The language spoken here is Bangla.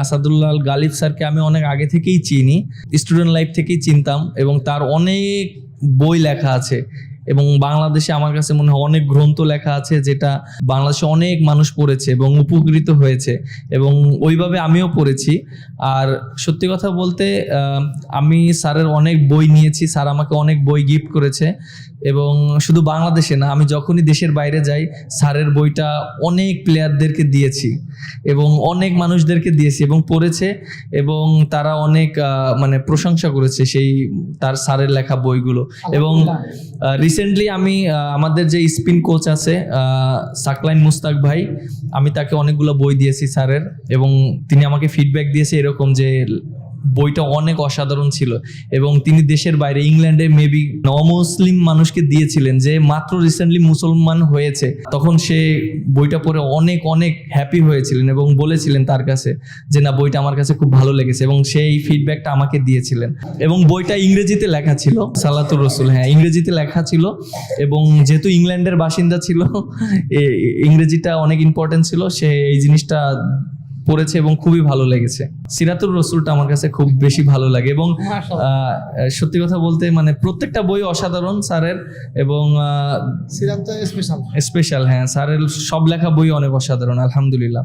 আসাদুল্লাহ গালিব স্যারকে আমি অনেক আগে থেকেই চিনি, স্টুডেন্ট লাইফ থেকেই চিনতাম এবং তার অনেক বই লেখা আছে এবং বাংলাদেশে আমার কাছে মনে হয় অনেক গ্রন্থ লেখা আছে যেটা বাংলাদেশে অনেক মানুষ পড়েছে এবং উপকৃত হয়েছে এবং ওইভাবে আমিও পড়েছি। আর সত্যি কথা বলতে আমি স্যারের অনেক বই নিয়েছি, স্যার আমাকে অনেক বই গিফট করেছে। এবং শুধু বাংলাদেশে না আমি যখনই দেশের বাইরে যাই স্যারের বইটা অনেক প্লেয়ারদেরকে দিয়েছি এবং অনেক মানুষদেরকে দিয়েছি এবং পড়েছে এবং তারা অনেক মানে প্রশংসা করেছে সেই তার স্যারের লেখা বইগুলো। এবং রিসেন্টলি আমি আমাদের যে স্পিন কোচ আছে সাকলাইন মুস্তাক ভাই আমি তাকে অনেকগুলো বই দিয়েছি স্যারের এবং তিনি আমাকে ফিডব্যাক দিয়েছে এরকম যে বইটা অনেক অসাধারণ ছিল এবং তিনি দেশের বাইরে ইংল্যান্ডে মেবি নমুসলিম মানুষকে দিয়েছিলেন যে মাত্র রিসেন্টলি মুসলমান হয়েছে। তখন সে বইটা পড়ে অনেক অনেক হ্যাপি হয়েছিলেন এবং বলেছিলেন তার কাছে যে, না, বইটা আমার কাছে খুব ভালো লেগেছে। এবং সেই ফিডব্যাকটা আমাকে দিয়েছিলেন। এবং বইটা ইংরেজিতে লেখা ছিল, সালাতুর রসুল হ্যাঁ ইংরেজিতে লেখা ছিল এবং যেহেতু ইংল্যান্ডের বাসিন্দা ছিল ইংরেজিটা অনেক ইম্পর্টেন্ট ছিল, সে এই জিনিসটা পড়েছে এবং খুবই ভালো লেগেছে। সিরাতুর রসুলটা আমার কাছে খুব বেশি ভালো লাগে এবং আহ, সত্যি কথা বলতে মানে প্রত্যেকটা বই অসাধারণ স্যারের এবং স্পেশাল হ্যাঁ স্যারের সব লেখা বই অনেক অসাধারণ আলহামদুলিল্লাহ।